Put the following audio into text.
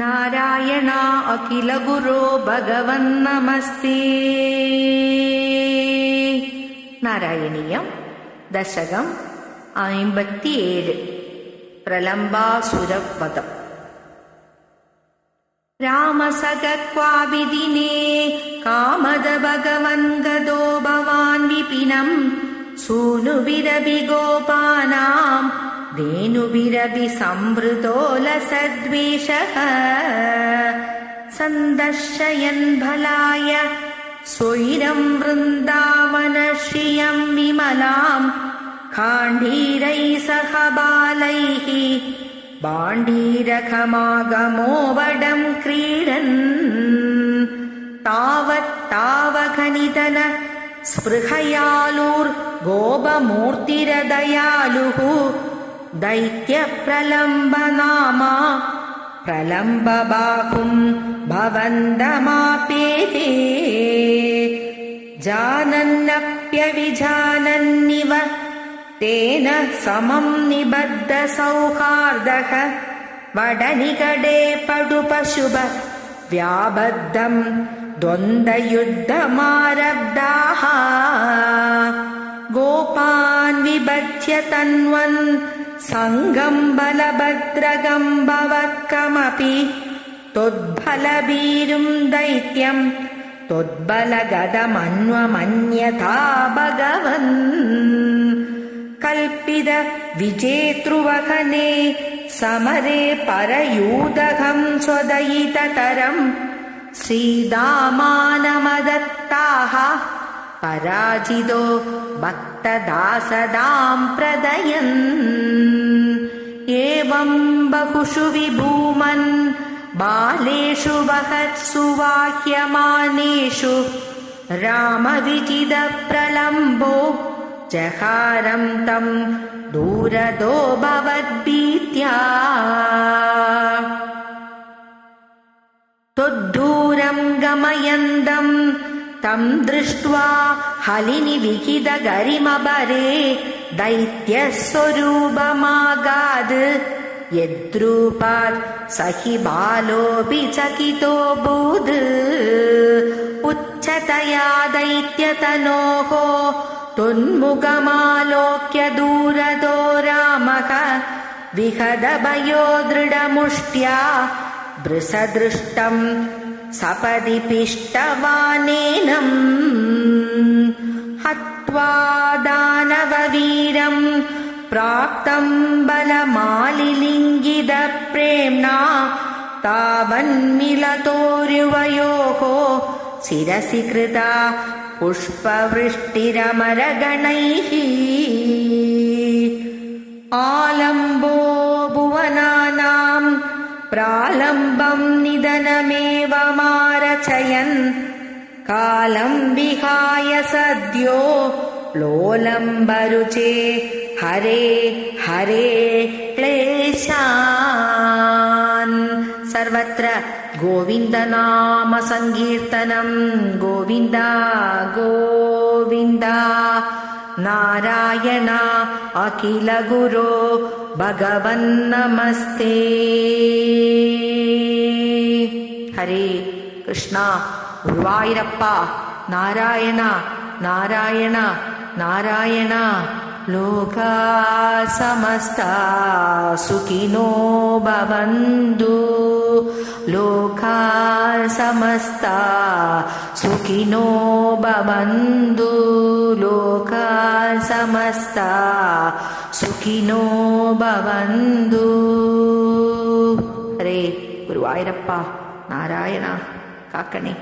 नारायणा अखिलगुरो भगवन्नमस्ते। नारायणीयम् दशकम् ऐम्बति प्रलम्बासुरवदम् रामसगक्वाभिदिने कामद भगवन् गदो भवान् विपिनम् सूनुभिरभि गोपानाम् धेनुभिरभि संवृतोलसद्वेषः। सन्दर्शयन् भलाय स्वैरम् वृन्दावनश्रियम् विमलाम् खाण्डीरैः सह बालैः। बाण्डीरखमागमोवडम् क्रीडन्। तावत्तावघनितन स्पृहयालुर्गोपमूर्तिरदयालुः दैत्यप्रलम्बनामा। प्रलम्बबाहुम् भवन्दमापेते। जानन्नप्यविजानन्निव। तेन समम् निबद्धसौहार्दः। वडनिकटे पडुपशुभ। व्याबद्धम् द्वन्द्वयुद्धमारब्धाः। गोपान् विभज्य तन्वन् सङ्गम् बलभद्रगम् भवत्कमपि त्वद्बलभीरुम् दैत्यम् त्वद्बलगदमन्वमन्यथा भगवन् कल्पित विजेतृवहने समरे परयूदकम् स्वदयिततरम् श्रीदामानमदत्ताः पराजितो भक्तदासदाम् प्रदयन्। एवम् बहुषु विभूमन् बालेषु वहत्सु वाह्यमानेषु रामविचिदप्रलम्बो जहारम् तम् दूरदो भवद्भीत्या। त्वद्दूरम् गमयन्दम् तम् दृष्ट्वा हलिनि विहितगरिमबरे दैत्यस्वरूपमागाद् यद्रूपात् स हि बालोऽपि चकितोऽभूत् उच्चतया दैत्यतनोः त्वन्मुखमालोक्य दूरदो रामः। विहदभयो दृढमुष्ट्या वृषदृष्टम् सपदि पिष्टवानेनम् हत्वा दानववीरम् प्राप्तम् बलमालिलिङ्गितप्रेम्णा तावन्मिलतोर्युवयोः शिरसि कृता पुष्पवृष्टिरमरगणैः आलम्बो भुवनानाम् प्रालम्बम् निधनमेव मारचयन् कालम् विहाय सद्यो लोलम्बरुचे हरे हरे क्लेशान्। सर्वत्र गोविन्दनाम सङ्कीर्तनम् गोविन्द गोविन्द। नारायण अखिलगुरो भगवन्नमस्ते हरे कृष्ण గురువాయిరప్ప నారాయణ నారాయణ నారాయణ లోకా సమస్త సుఖినో భవందు లోకా సమస్త సుఖినో భవందు లోకా సమస్త సుఖినో భవందు రే గురువాయిరప్ప నారాయణ కాకనే